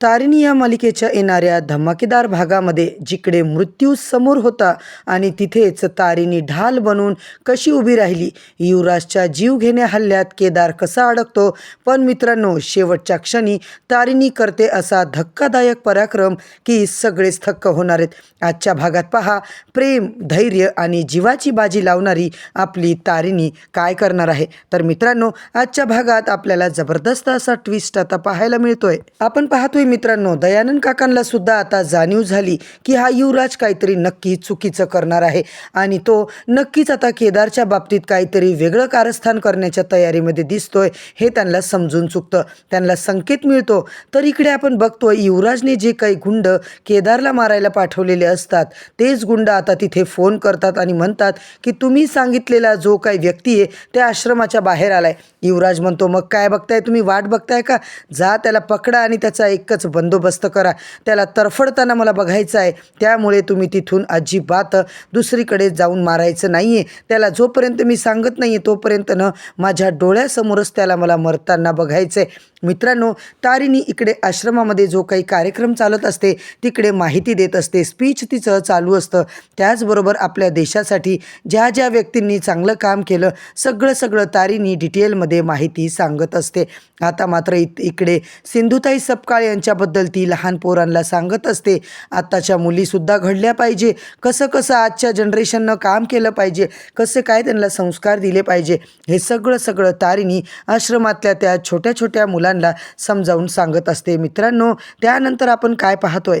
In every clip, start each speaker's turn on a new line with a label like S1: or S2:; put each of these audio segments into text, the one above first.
S1: तारिणी या मालिकेच्या येणाऱ्या धमाकेदार भागामध्ये जिकडे मृत्यू समोर होता आणि तिथेच तारिणी ढाल बनून कशी उभी राहिली युवराजच्या जीवघेण्या हल्ल्यात केदार कसा अडकतो? पण मित्रांनो शेवटच्या क्षणी तारिणी करते असा धक्कादायक पराक्रम की सगळेच थक्क होणार आहेत. आजच्या भागात पहा प्रेम धैर्य आणि जीवाची बाजी लावणारी आपली तारिणी काय करणार आहे? तर मित्रांनो आजच्या भागात आपल्याला जबरदस्त असा ट्विस्ट आता पाहायला मिळतोय. आपण पाहतोय मित्रांनो दयानंद काकांना सुद्धा आता जाणीव झाली की हा युवराज काहीतरी नक्की चुकीचं करणार आहे. आणि तो नक्कीच आता केदारच्या बाबतीत काहीतरी वेगळं कारस्थान करण्याच्या तयारीमध्ये दिसतोय हे त्यांना समजून चुकतं. त्यांना संकेत मिळतो. तर इकडे आपण बघतोय युवराजने जे काही गुंड केदारला मारायला पाठवलेले असतात तेच गुंड आता तिथे फोन करतात आणि म्हणतात की तुम्ही सांगितलेला जो काही व्यक्ती आहे त्या आश्रमाच्या बाहेर आलाय. युवराज म्हणतो मग काय बघताय? तुम्ही वाट बघताय का? जा त्याला पकडा आणि त्याचा एकच बंदोबस्त करा. त्याला तरफडताना मला बघायचं आहे. त्यामुळे तुम्ही तिथून अजिबात दुसरीकडे जाऊन मारायचं नाही आहे त्याला जोपर्यंत मी सांगत नाही आहे तोपर्यंत न माझ्या डोळ्यासमोरच त्याला मला मरताना बघायचं आहे मित्रांनो तारिणी इकडे आश्रमामध्ये जो काही कार्यक्रम चालत असते तिकडे माहिती देत असते. स्पीच तिचं चालू असतं. त्याचबरोबर आपल्या देशासाठी ज्या ज्या व्यक्तींनी चांगलं काम केलं सगळं सगळं तारिणी डिटेलमध्ये माहिती सांगत असते. आता मात्र इकडे सिंधुताई सपकाळ यांच्या याच्याबद्दल ती लहान पोरांना सांगत असते. आत्ताच्या मुलीसुद्धा घडल्या पाहिजे. कसं कसं आजच्या जनरेशननं काम केलं पाहिजे? कसे काय त्यांना संस्कार दिले पाहिजे? हे सगळं सगळं तारिणी आश्रमातल्या त्या छोट्या छोट्या मुलांना समजावून सांगत असते. मित्रांनो त्यानंतर आपण काय पाहतोय?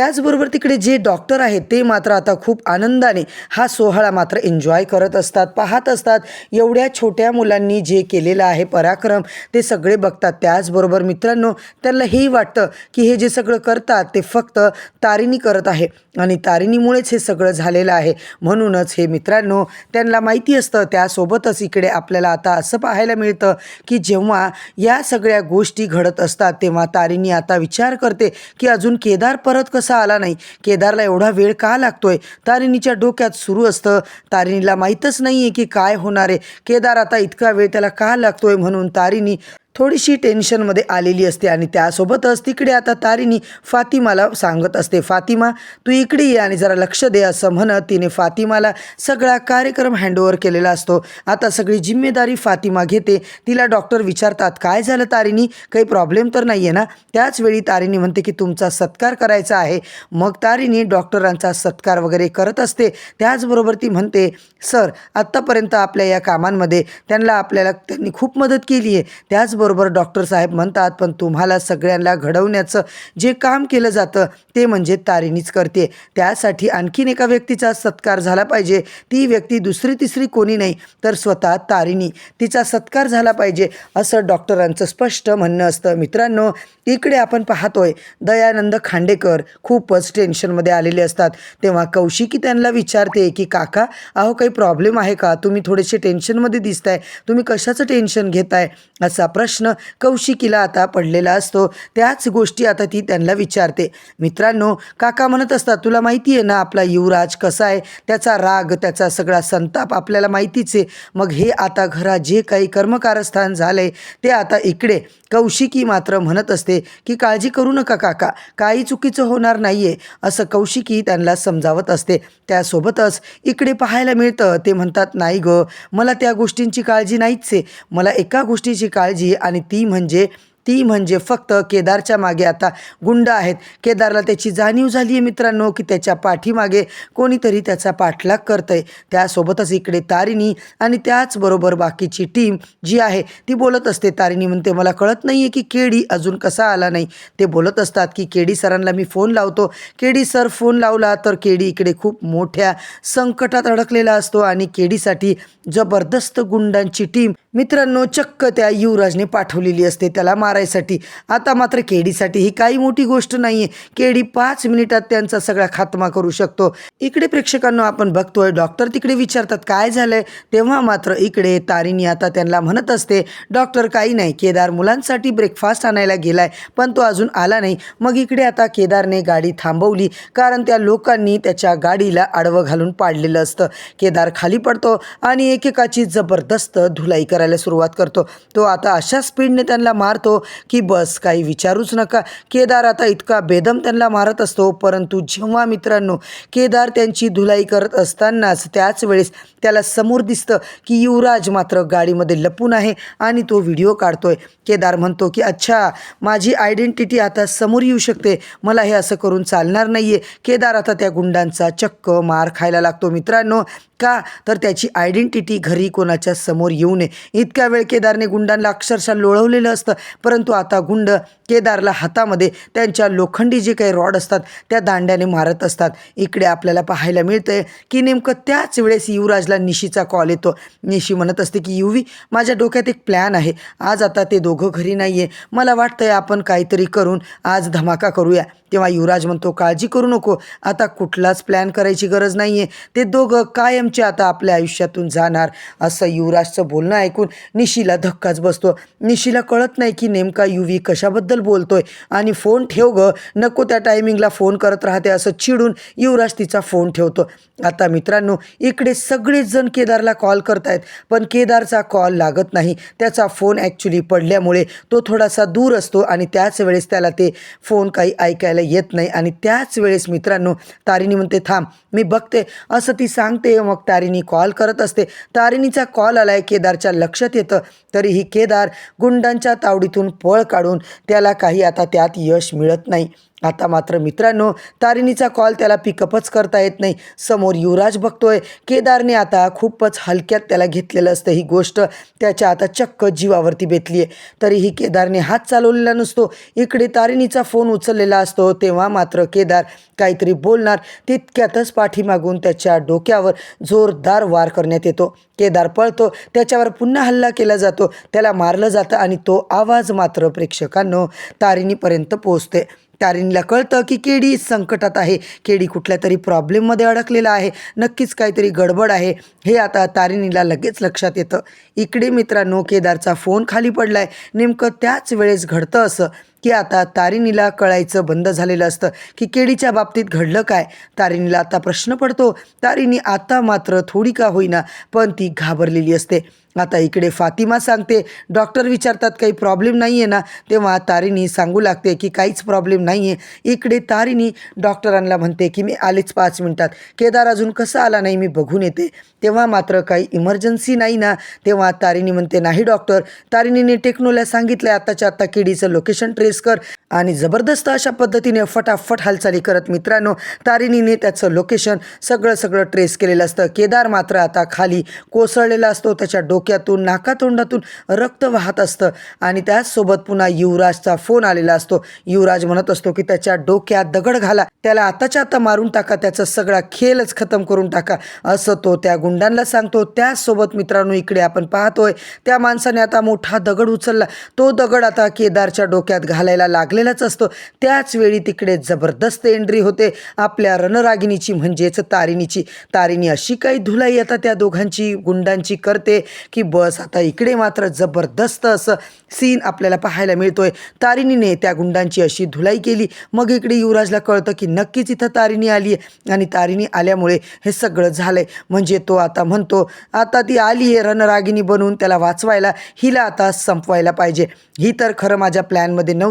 S1: त्याचबरोबर तिकडे जे डॉक्टर आहेत ते मात्र आता खूप आनंदाने हा सोहळा मात्र एन्जॉय करत असतात पाहत असतात. एवढ्या छोट्या मुलांनी जे केलेलं आहे पराक्रम ते सगळे बघतात. त्याचबरोबर मित्रांनो त्यांना हेही वाटतं की हे जे सगळं करतात ते फक्त तारिणी करत आहे आणि तारिणीमुळेच हे सगळं झालेलं आहे. म्हणूनच हे मित्रांनो त्यांना माहिती असतं त्यासोबतच इकडे आपल्याला आता असं पाहायला मिळतं की जेव्हा या सगळ्या गोष्टी घडत असतात तेव्हा तारिणी आता विचार करते की अजून केदार परत कसा आला नाही. केदारला एवढा वेळ का लागतोय? तारिणीच्या डोक्यात सुरू असतं. तारिणीला माहीतच नाही आहे की काय होणार आहे. केदार आता इतका वेळ त्याला का लागतोय म्हणून तारिणी थोडीशी टेन्शनमध्ये आलेली असते आणि त्यासोबतच तिकडे आता तारिणी फातिमाला सांगत असते फातिमा तू इकडे ये आणि जरा लक्ष दे असं म्हणत तिने फातिमाला सगळा कार्यक्रम हँडओव्हर केलेला असतो. आता सगळी जिम्मेदारी फातिमा घेते. तिला डॉक्टर विचारतात काय झालं तारिणी? काही प्रॉब्लेम तर नाही आहे ना? त्याच वेळी तारिणी म्हणते की तुमचा सत्कार करायचा आहे. मग तारिणी डॉक्टरांचा सत्कार वगैरे करत असते. त्याचबरोबर ती म्हणते सर आत्तापर्यंत आपल्या या कामांमध्ये त्यांना आपल्याला त्यांनी खूप मदत केली आहे त्याच त्याचबरोबर डॉक्टर साहेब म्हणतात पण तुम्हाला सगळ्यांना घडवण्याचं जे काम केलं जातं ते म्हणजे तारिणीच करते. त्यासाठी आणखीन एका व्यक्तीचा सत्कार झाला पाहिजे. ती व्यक्ती दुसरी तिसरी कोणी नाही तर स्वतः तारिणी. तिचा सत्कार झाला पाहिजे असं डॉक्टरांचं स्पष्ट म्हणणं असतं. मित्रांनो इकडे आपण पाहतोय दयानंद खांडेकर खूपच टेन्शनमध्ये आलेले असतात. तेव्हा कौशिकी त्यांना विचारते की काका अहो काही प्रॉब्लेम आहे का? तुम्ही थोडेसे टेन्शनमध्ये दिसताय. तुम्ही कशाचं टेन्शन घेताय? असा प्रश्न प्रश्न कौशिकीला आता पडलेला असतो. त्याच गोष्टी आता ती त्यांना विचारते. मित्रांनो काका म्हणत असतात तुला माहिती आहे ना आपला युवराज कसा आहे? त्याचा राग त्याचा सगळा संताप आपल्याला माहितीच आहे. मग हे आता घरात जे काही कर्मकारस्थान झालं आहे ते आता इकडे. कौशिकी मात्र म्हणत असते की काळजी करू नका काका काही चुकीचं होणार नाही आहे असं कौशिकी त्यांना समजावत असते. त्यासोबतच इकडे पाहायला मिळतं. ते म्हणतात नाही गं मला त्या गोष्टींची काळजी नाहीच आहे. मला एका गोष्टीची काळजी आणि ती म्हणजे ती म्हणजे फक्त केदारच्या मागे आता गुंड आहेत. केदारला त्याची जाणीव झाली आहे मित्रांनो की त्याच्या पाठीमागे कोणीतरी त्याचा पाठलाग करतं आहे त्यासोबतच इकडे तारिणी आणि त्याचबरोबर बाकीची टीम जी आहे ती बोलत असते. तारिणी म्हणते मला कळत नाही आहे की केडी अजून कसा आला नाही. ते बोलत असतात की केडी सरांना मी फोन लावतो. केडी सर फोन लावला तर केडी इकडे खूप मोठ्या संकटात अडकलेला असतो आणि केडीसाठी जबरदस्त गुंडांची टीम मित्रांनो चक्क त्या युवराजने पाठवलेली असते. त्याला मारायसाठी. आता मात्र केडीसाठी ही काही मोठी गोष्ट नाही आहे केडी पाच मिनिटात त्यांचा सगळा खात्मा करू शकतो. इकडे प्रेक्षकांना आपण बघतोय डॉक्टर तिकडे विचारतात काय झालंय? तेव्हा मात्र इकडे तारिणी आता त्यांना म्हणत असते डॉक्टर काही नाही केदार मुलांसाठी ब्रेकफास्ट आणायला गेलाय पण तो अजून आला नाही. मग इकडे आता केदारने गाडी थांबवली कारण त्या लोकांनी त्याच्या गाडीला आडवं घालून पाडलेलं असतं. केदार खाली पडतो आणि एकेकाची जबरदस्त धुलाई करायला सुरुवात करतो. तो आता अशा स्पीडने त्यांना मारतो की बस काही विचारूच नका. केदार आता इतका बेदम त्यांना मारत असतो परंतु जेव्हा मित्रांनो केदार त्यांची धुलाई करत असतानाच त्याच वेळेस त्याला समोर दिसतं की युवराज मात्र गाडीमध्ये लपून आहे आणि तो व्हिडिओ काढतोय. केदार म्हणतो की अच्छा माझी आयडेंटिटी आता समोर येऊ शकते. मला हे असं करून चालणार नाही आहे केदार आता त्या गुंडांचा चक्क मार खायला लागतो. मित्रांनो का? तर त्याची आयडेंटिटी घरी कोणाच्या समोर येऊ नये. इतक्या वेळ केदारने गुंडांना अक्षरशः लोळवलेलं असतं. परंतु आता गुंड केदारला हातामध्ये त्यांच्या लोखंडी जे काही रॉड असतात त्या दांड्याने मारत असतात. इकडे आपल्याला पाहायला मिळतंय की नेमकं त्याच वेळेस युवराजला निशीचा कॉल येतो. निशी म्हणत असते की युवी माझ्या डोक्यात एक प्लॅन आहे. आज आता ते दोघं घरी नाही आहे मला वाटतंय आपण काहीतरी करून आज धमाका करूया. तेव्हा युवराज म्हणतो काळजी करू नको. आता कुठलाच प्लॅन करायची गरज नाही आहे ते दोघं कायमचे आता आपल्या आयुष्यातून जाणार. असं युवराजचं बोलणं ऐकून निशीला धक्काच बसतो. निशीला कळत नाही की नेमका युवी कशाबद्दल बोलतोय. आणि फोन ठेव ग. नको त्या टायमिंगला फोन करत राहते असं चिडून युवराज तिचा फोन ठेवतो. आता मित्रांनो इकडे सगळेच जण केदारला कॉल करतायत पण केदारचा कॉल लागत नाही. त्याचा फोन ॲक्च्युली पडल्यामुळे तो थोडासा दूर असतो आणि त्याच वेळेस त्याला ते फोन काही ऐकायला येत नाही. आणि त्याच वेळेस मित्रांनो तारिणी म्हणते थांब मी बघते. असं ती सांगते. मग तारिणी कॉल करत असते. तारिणीचा कॉल आलाय केदारच्या लक्षात येतं. तरीही केदार गुंडांच्या तावडीतून पळ काढून त्याला काही आता त्यात यश मिळत नाही. आता मात्र मित्रांनो तारिणीचा कॉल त्याला पिकअपच करता येत नाही. समोर युवराज बघतोय. केदारने आता खूपच हलक्यात त्याला घेतलेलं असतं. ही गोष्ट त्याच्या आता चक्क जीवावरती बेतली आहे. तरीही केदारने हात चालवलेला नसतो. इकडे तारिणीचा फोन उचललेला असतो. तेव्हा मात्र केदार काहीतरी बोलणार. तितक्यातच पाठीमागून त्याच्या डोक्यावर जोरदार वार करण्यात येतो. केदार पळतो. त्याच्यावर पुन्हा हल्ला केला जातो. त्याला मारलं जातं आणि तो आवाज मात्र प्रेक्षकांनो तारिणीपर्यंत पोहोचते तारिणीला कळतं की केडी संकटात आहे. केडी कुठल्या तरी प्रॉब्लेममध्ये अडकलेला आहे. नक्कीच काहीतरी गडबड आहे. हे आता तारिणीला लगेच लक्षात येतं. इकडे मित्रांनो केदारचा फोन खाली पडला आहे नेमकं त्याच वेळेस घडतं असं. की आता तारिणीला कळायचं बंद झालेलं असतं की केडीच्या बाबतीत घडलं काय? तारिणीला आता प्रश्न पडतो. तारिणी आता मात्र थोडी का होईना पण ती घाबरलेली असते. आता इकडे फातिमा सांगते डॉक्टर विचारतात काही प्रॉब्लेम नाही आहे ना? तेव्हा तारिणी सांगू लागते की काहीच प्रॉब्लेम नाही आहे इकडे तारिणी डॉक्टरांना म्हणते की मी आलेच पाच मिनटात. केदार अजून कसा आला नाही मी बघून येते. तेव्हा मात्र काही इमर्जन्सी नाही ना? तेव्हा तारिणी म्हणते नाही डॉक्टर. तारिणीने टेक्नोला सांगितलं आताच्या आत्ता केडीचं लोकेशन ट्रेस कर आणि जबरदस्त अशा पद्धतीने फटाफट हालचाली करत मित्रांनो तारिणीने त्याचं लोकेशन सगळं सगळं ट्रेस केलेलं असतं. केदार मात्र आता खाली कोसळलेला असतो. त्याच्या डोक्यातून नाकातोंडातून रक्त वाहत असतं आणि त्याचसोबत पुन्हा युवराजचा फोन आलेला असतो. युवराज म्हणत असतो की त्याच्या डोक्यात दगड घाला. त्याला आताच्या आता मारून टाका. त्याचा सगळा खेलच खतम करून टाका. असं तो त्या गुंडांना सांगतो. त्याचसोबत मित्रांनो इकडे आपण पाहतोय त्या माणसाने आता मोठा दगड उचलला. तो दगड आता केदारच्या डोक्यात घालायला लागलेलाच असतो. त्याच वेळी तिकडे जबरदस्त एंट्री होते. आपल्या रणरागिणीची म्हणजेच तारिणीची. तारिणी अशी काही धुलाई आता त्या दोघांची गुंडांची करते की बस आता इकडे मात्र जबरदस्त असं सीन आपल्याला पाहायला मिळतोय. तारिणीने त्या गुंडांची अशी धुलाई केली. मग इकडे युवराजला कळतं की नक्कीच इथं तारिणी आली आहे आणि तारिणी आल्यामुळे हे सगळं झालंय. म्हणजे तो आता म्हणतो आता ती आली आहे रणरागिणी बनून त्याला वाचवायला. हिला आता संपवायला पाहिजे. ही तर खरं माझ्या प्लॅनमध्ये नव्हती.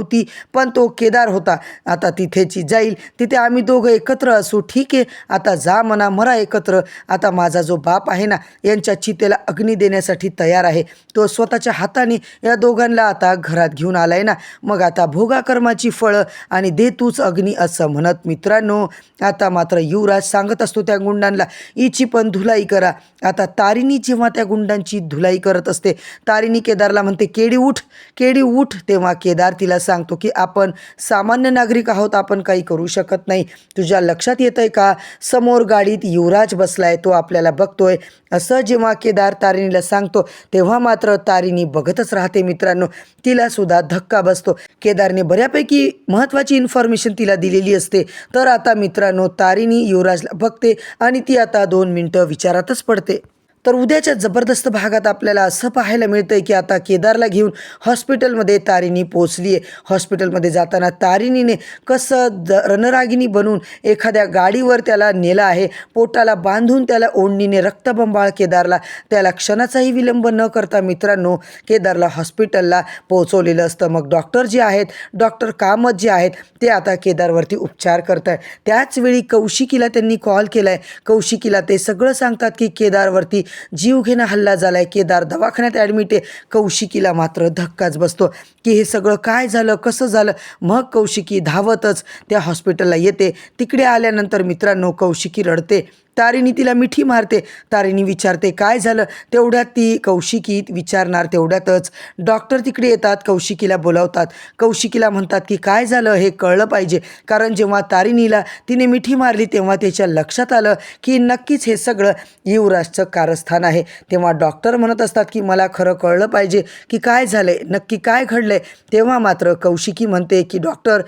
S1: पण तो केदार होता. आता तिथेची जाईल. तिथे आम्ही दोघं एकत्र असू. ठीक आहे. आता जा म्हणा मरा एकत्र. आता माझा जो बाप आहे ना यांच्या चितेला अग्नी देण्यासाठी तयार आहे. तो स्वतःच्या हाताने या दोघांना आता घरात घेऊन आलाय ना. मग आता भोगा कर्माची फळं आणि दे तूच अग्नी असं म्हणत मित्रांनो आता मात्र युवराज सांगत असतो त्या गुंडांना हिची पण धुलाई करा. आता तारिणी जेव्हा त्या गुंडांची धुलाई करत असते तारिणी केदारला म्हणते केडी उठ केडी उठ. तेव्हा केदार तिला सांगतो की आपण सामान्य नागरिक आहोत आपण काही करू शकत नाही. तुझ्या लक्षात येत आहे का? समोर गाडीत युवराज बसलाय तो आपल्याला बघतोय. असं जेव्हा केदार तारिणीला सांगतो तेव्हा मात्र तारिणी बघतच राहते मित्रांनो. तिला सुद्धा धक्का बसतो. केदारने बऱ्यापैकी महत्त्वाची इन्फॉर्मेशन तिला दिलेली असते. तर आता मित्रांनो तारिणी युवराजला बघते आणि ती आता दोन मिनटं विचारातच पडते. तर उद्याच्या जबरदस्त भागात आपल्याला असं पाहायला मिळतं आहे की आता केदारला घेऊन हॉस्पिटलमध्ये तारिणी पोचली आहे हॉस्पिटलमध्ये जाताना तारिणीने कसं द रणरागिणी बनून एखाद्या गाडीवर त्याला नेलं आहे पोटाला बांधून त्याला ओढणीने रक्तबंबाळ केदारला त्याला क्षणाचाही विलंब न करता मित्रांनो केदारला हॉस्पिटलला पोहोचवलेलं असतं. मग डॉक्टर जे आहेत डॉक्टर कामत जे आहेत ते आता केदारवरती उपचार करत आहे त्याचवेळी कौशिकीला त्यांनी कॉल केला आहे कौशिकीला ते सगळं सांगतात की केदारवरती जीवघेणा हल्ला झाला आहे केदार दवाखान्यात ॲडमिट आहे. कौशिकीला मात्र धक्काच बसतो. की हे सगळं काय झालं? कसं झालं? मग कौशिकी धावतच त्या हॉस्पिटलला येते. तिकडे आल्यानंतर मित्रांनो कौशिकी रडते. तारिणी तिला मिठी मारते. तारिणी विचारते काय झालं? तेवढ्यात ती कौशिकी विचारणार तेवढ्यातच. डॉक्टर तिकडे येतात कौशिकीला बोलावतात. कौशिकीला म्हणतात की काय झालं? हे कळलं पाहिजे. कारण जेव्हा तारिणीला तिने मिठी मारली तेव्हा त्याच्या लक्षात आलं की नक्कीच हे सगळं युवराजचं कारस्थान आहे. तेव्हा डॉक्टर म्हणत असतात की मला खरं कळलं पाहिजे की काय झालं आहे नक्की काय घडलं आहे तेव्हा मात्र कौशिकी म्हणते की डॉक्टर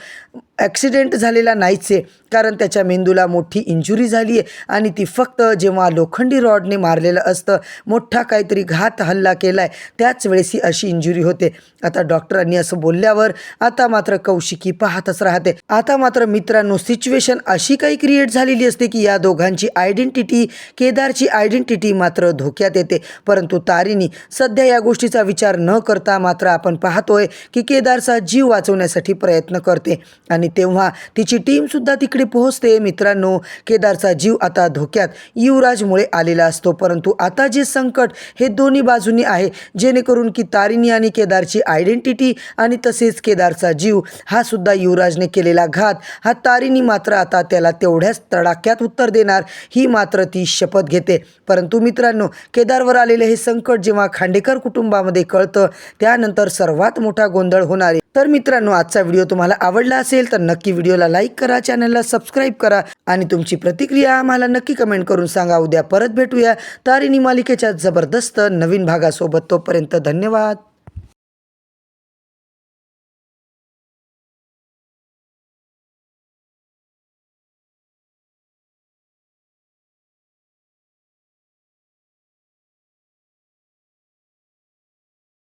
S1: ॲक्सिडेंट झालेला नाहीच आहे कारण त्याच्या मेंदूला मोठी इंजुरी झाली आहे आणि ती फक्त जेव्हा लोखंडी रॉडने मारलेलं असतं मोठा काहीतरी घात हल्ला केला आहे त्याच वेळेस ही अशी इंजुरी होते. आता डॉक्टरांनी असं बोलल्यावर आता मात्र कौशिकी पाहतच राहते. आता मात्र मित्रांनो सिच्युएशन अशी काही क्रिएट झालेली असते की या दोघांची आयडेंटिटी केदारची आयडेंटिटी मात्र धोक्यात येते. परंतु तारिणी सध्या या गोष्टीचा विचार न करता मात्र आपण पाहतोय की केदारचा जीव वाचवण्यासाठी प्रयत्न करते आणि तेव्हा तिची टीमसुद्धा तिकडे पोहोचते. मित्रांनो केदारचा जीव आता धोक्यात युवराजमुळे आलेला असतो. परंतु आता जे संकट हे दोन्ही बाजूनी आहे जेणेकरून की तारिणी आणि केदारची आयडेंटिटी आणि तसेच केदारचा जीव हा सुद्धा युवराजने केलेला घात. हा तारिणी मात्र आता त्याला तेवढ्याच तडाख्यात उत्तर देणार ही मात्र ती शपथ घेते. परंतु मित्रांनो केदारवर आलेले हे संकट जेव्हा खांडेकर कुटुंबामध्ये कळतं त्यानंतर सर्वात मोठा गोंधळ होणार तर मित्रांनो आजचा व्हिडिओ तुम्हाला आवडला असेल तर नक्की व्हिडिओला लाईक करा चॅनलला सबस्क्राईब करा आणि तुमची प्रतिक्रिया आम्हाला नक्की कमेंट करून सांगा. उद्या परत भेटूया तारिणी मालिकेच्या जबरदस्त नवीन भागासोबत. तोपर्यंत धन्यवाद.